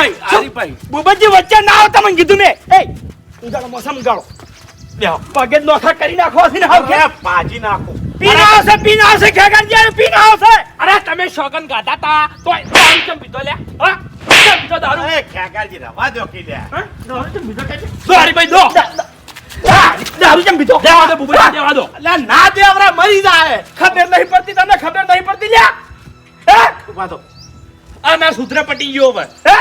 હરીભાઈ હરીભાઈ બુબજી વચ્ચે ના આવો તમને કીધું મેં. એ ઉગાડો મોસમ ઉગાડો. બેહો. પગે નોખા કરી નાખો છે ને હાવ કે. પાજી નાખો. પીના આવશે પીના આવશે ખેગાજી પીના આવશે. અરે તમે શોગન ગાતા તા? તો આમ કેમ પીધો લ્યા? હા? કેમ પીધો દારૂ? અરે ખેગાજી રવા દો કી લે હા? દારૂ કેમ પીધો? કે દો હરીભાઈ દો. દારૂ કેમ પીધો? દેવા દો બુબજી દેવા દો. અલ્યા ના દેવરા મરી જાય ખબર નહીં પડતી તમને ખબર નહીં પડતી લ્યા. હે? તો આ સુધરે પટી ગયો હવે. હે?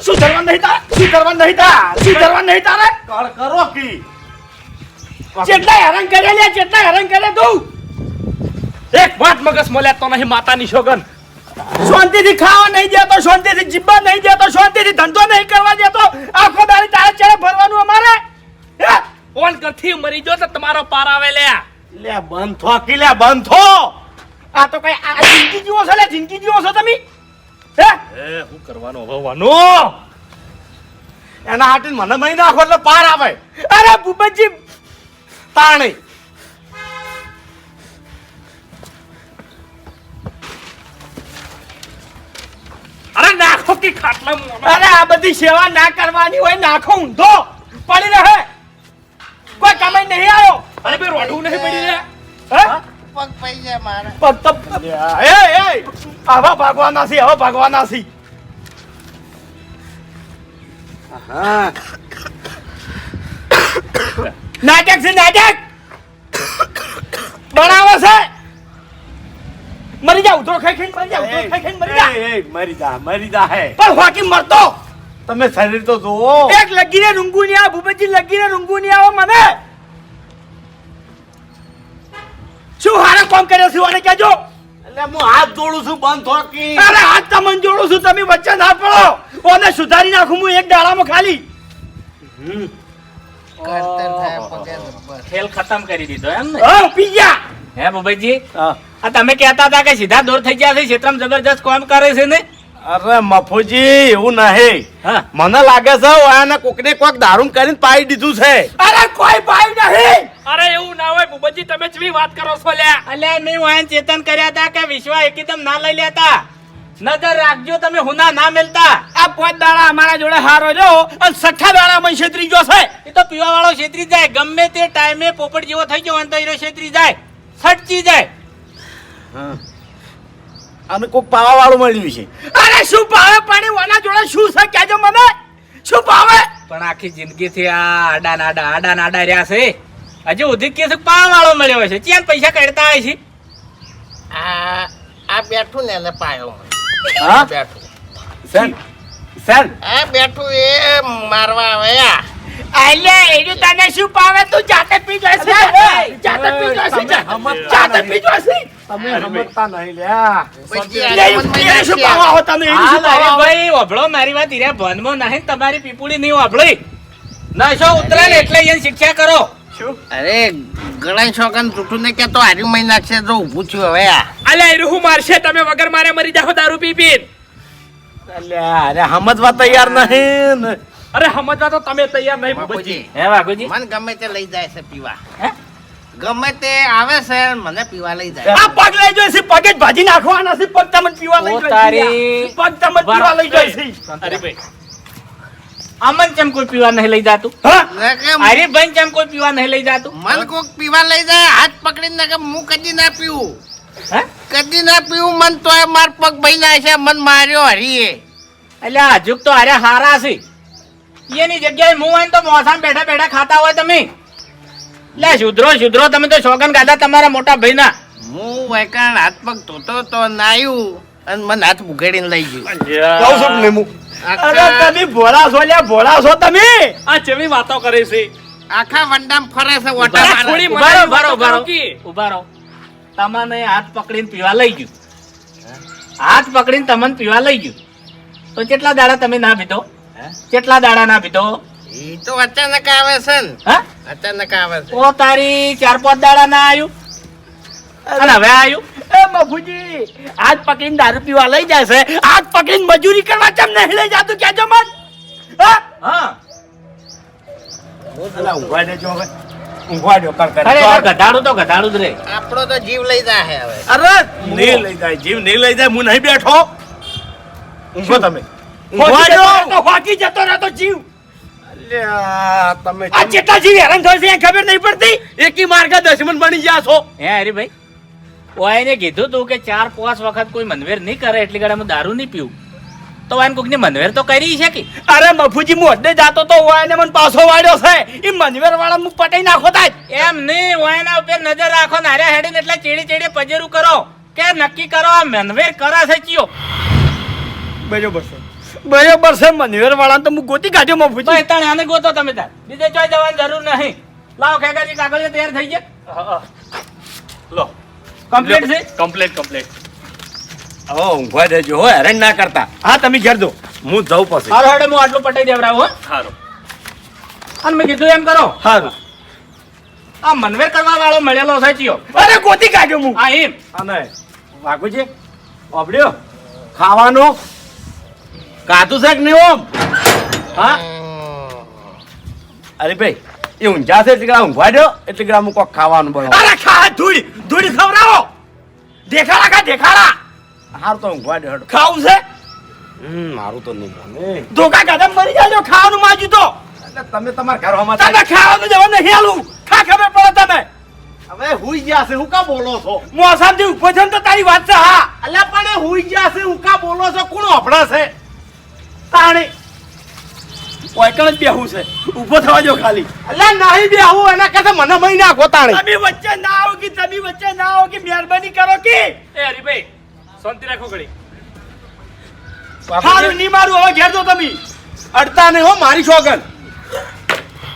શું કરવા નહીં તારે? શું કરવા નહીં તારે? શું કરવા નહીં તારે? કળ કરો કી? જેટલા હેરાન કરે લે જેટલા હેરાન કરે તું. એક વાત મગસ મળ્યા તો નહીં માતાની શોગન શાંતિથી ખાવા નહીં દેતો શાંતિથી જીવવા નહીં દેતો શાંતિથી ધંધો નહીં કરવા દેતો. આખો દાડી તારે ચડે ભરવાનું અમારે? હે? ઓન કરથી મરી જો તો તમારો પાર આવે લે. લે બંધ થો કી લે બંધ થો. આ તો કઈ આ જિંદગી જીવો છો લે જિંદગી જીવો છો તમે? હે? એ હું કરવાનો ભવવાનું એના હાટી મને મહી નાખો એટલે પાર આવે. અરે ભૂપતજી! તાણી. અરે નાખો કે ખાટલા અરે આ બધી સેવા ના કરવાની હોય નાખો ઊંધો. પડી રહે. કોઈ કમાઈ નહીં આવ્યો. અરે બે રોડું નહીં પડી રહે. હે? પગ પઈ જાય મારે. પગ તો એ એ આવા ભાગવાના છે આવા ભાગવાના છે. હા. નાટક છે નાટક! બનાવે છે! મરી જા ઉધરો ખાઈ ખાઈ મરી જા ઉધરો ખાઈ ખાઈ મરી જા. એ, એ, મરી જા મરી જા હે. પણ હોકી મરતો! તમે શરીર તો જોવો એક લગીને રૂંગુ નહીં આવે ભૂપેજી લગીને રૂંગુ નહીં આવે મને! કોમ કર્યો છે અને કહેજો. એટલે હું હાથ જોડું છું બંધ થોકી અરે હાથ તમને જોડું છું તમે વચ્ચે ના પડો. ઓને સુધારી નાખું હું એક દાડામાં ખાલી. ખેલ ખતમ કરી દીધો એમ ને? હા પી ગયા હે બુબઈજી હા. આ તમે કહેતા હતા કે સીધા દૂર થઈ ગયા છે ક્ષેત્રમાં જબરજસ્ત કામ કરે છે ને? અરે મફુજી એવું નહીં. હા. મને લાગે છે આને કોકને કોક દારૂ કરીને પાઈ દીધું છે. અરે કોઈ પાઈ નહીં. અરે એવું ના હોય બુબજી તમે ચવી વાત કરો છો લ્યા અલ્યા મેં વાયન ચેતન કર્યા હતા કે વિશ્વ એકદમ ના લઈ લેતા? નજર રાખજો તમે હુના ના મેલતા. આ પાંચ દાડા અમારા જોડે હારો જો અને સઠ્ઠા દાડા મને છેતરી ગયો છે. એ તો પીવા વાળો છેતરી જાય ગમે તે ટાઈમે પોપટ જેવો થઈ ગયો હોય તો એનો છેતરી જાય સટચી જાય. અને કોક પાવા વાળું મળ્યું છે. અરે શું ભાવે? પાણી ઓના જોડે શું છે? કહેજો મને. શું ભાવે? પણ આખી જિંદગી થી આ આડા નાડા આડા નાડા રહ્યા છે. હજી ઉધી કે છે પાવા વાળો મળ્યો છે. ચેન પૈસા કાઢતા હોય છે? આ આ બેઠું ને એને પાયો હા? બેઠું. સર સર આ બેઠું એ મારવા આવ્યા. એનું તને શું પાવે તું જાતે પી જશે જાતે પી જશે જાતે પી જશે તમે સમજતા નહીં લ્યા. પછી એટલે આ મનમાં એને શું નાખી તમે? ભાઈ. વભળો મારી વાત હીરા ભનમાં નહીં તમારી પીપુડી નહીં વભળી નશો ઉતરે ને એટલે એને શિક્ષા કરો. અરે ગળાઈ શોકન તૂટું ને કે તો હારી મહી નાખશે તો ઊભું છું હવે અલે અલ્યા હું મારશે તમે વગર મારે મરી જાવ દારૂ પી પી અલ્યા, અરે સમજવા તૈયાર નહીં. ને. અરે સમજવા તો તમે તૈયાર નહીં બાપુજી. હે બાપુજી મને ગમે તે લઈ જાય છે પીવા. ગમે તે આવે છે મને પીવા લઈ જાય. આ પગ લઈ જાય છે પગે જ ભાજી નાખવાના છે પગ તમને પીવા લઈ જાય છે. પગ તમને પીવા લઈ જાય છે. અરે ભાઈ. અમન ચમ કોઈ પીવા નહીં લઈ જાતું? હા? અરે ભાઈ ચમ કોઈ પીવા નહીં લઈ જાતું? મન કોક પીવા લઈ જાય હાથ પકડીને ને કે હું કદી ના પીવું. કદી ના પીવું મન તો માર પગ ભાઈ ના છે મન માર્યો હરીએ. એટલે હજુ તો અરે હારા છે. એની જગ્યાએ હું હોય તો મોસામાં બેઠા બેઠા ખાતા હોય તમે. લે શુદ્રો શુદ્રો તમે તો શોગન ગાધા તમારા મોટા ભાઈ ના હું વૈકાણ હાથ પગ ધોતો તો નાયું અને મને હાથ ઉઘેડીને લઈ ગયું. કહું છું કે હું? અરે તમે ભોળા છો લ્યા ભોળા છો તમે. આ ચેવી વાતો કરે છે? આખા વંડામ ફરે છે ઓટા થોડી ઊભા રહો, ઊભા રહો, ઊભા રહો. તમને હાથ પકડીને પીવા લઈ ગયું. હાથ પકડીને તમને પીવા લઈ ગયું. તો કેટલા દાડા તમે ના પીધો? કેટલા દાડા ના પીધો? ઈ તો અચાનક આવે છે ને. હા? અચાનક આવે છે. ઓ તારી ચાર પાંચ દાડા ના આવ્યું અને હવે આવ્યું એ હાથ પકડીને દારૂ પીવા લઈ જાય છે. આજ પકડીને મજૂરી કરવા ચમ નહીં લઈ જાતું? કેજો મન હા? હા. અલા, ઊંઘવા દેજો હવે. ઊંઘવા કર કરે. અરે ગધાડું તો ગધાડું જ રે. આપણો તો જીવ લઈ જાય હવે. અરે નહીં લઈ જાય જીવ નહીં લઈ જાય હું નહીં બેઠો. ઊંઘો તમે. ઊંઘવા જતો દો. રહેતો, હોકી જતો રહેતો જીવ. તમે આ જેટલા જીવ હેરાન થાય છે ખબર નહીં પડતી? એકી માર્ગે દશમન બની ગયા છો. હે હરીભાઈ ઓયને કીધું તું કે ચાર પાંચ વખત કોઈ મનવેર નહીં કરે એટલી ગાડી હું દારૂ નહીં પીવું. તો વાયન કોકની મનવેર તો કરી છે કે? અરે મફુજી મોઢે જાતો તો હોય ને મને પાછો વાળ્યો છે. એ મનવેર વાળા હું પટાઈ નાખો તાજ. એમ નહીં ઓયના ઉપર નજર રાખો નાર્યા હેડીને એટલે ચેડી ચીડી પજેરું કરો. કે નક્કી કરો આ મનવેર કરે છે ચિયો? બરોબર છે. બરોબર છે મનવેર વાળા તો હું ગોતી કાઢ્યો મફુજી. ભાઈ તાણે આને ગોતો તમે તાર. બીજે ચોય જવાની જરૂર નહીં. લાવો ખેગાજી કાગળિયો તૈયાર થઈ ગયા. લો. કમ્પ્લીટ છે? કમ્પ્લીટ કમ્પ્લીટ હવે ઊંઘવા દેજો હો હેરાન ના કરતા. હા તમે ઘેર દો હું જઉં પછી. હારો હેડે હું આટલું પટાઈ દેવડાવું હો. સારું અને મેં કીધું એમ કરો. સારું આ મનવેર કરવા વાળો મળેલો છે ચિયો. અરે ગોતી કાઢ્યો હું. હા એમ. અને છે ઓબડ્યો ખાવાનું. કાતું શાક નહીં ઓમ. હા? અરે ભાઈ એ ઊંઝા છે એટલે કે ઊંઘવા દો એટલે કે અમુક કોક ખાવાનું બનાવો. અરે ખા ધૂળ ધૂળ ખવડાવો. દેખાડા કા દેખાડા. હાર તો ઊંઘવા દે હેડો. ખાવું છે? હમ મારું તો નહીં મને ધોકા કદમ મરી જાજો ખાવાનું માજુ તો. એટલે તમે તમારા ઘરમાં તમે ખાવાનું જવા નહીં આલું. ખા ખબર પડે તમે. હવે હુઈ ગયા છે હું કા બોલો છો? મોસામથી ઊભો છે ને તો તારી વાત છે હા. અલ્યા પણ હુઈ ગયા છે હું કા બોલો છો? કોણ અભડા છે? તાણે. ઓયકણ જ બેહું છે. ઊભો થવા જો ખાલી. અલ્યા નહીં બે હું એના કરતા મને મહી નાખો તાણે તમે વચ્ચે ના આવો કે તમે વચ્ચે ના આવો કે મહેરબાની કરો કે. એ હરીભાઈ શાંતિ રાખો ઘડી. હારું નહીં મારું હવે ઘેર દો તમે. અડતા નહીં હો મારી શોગન.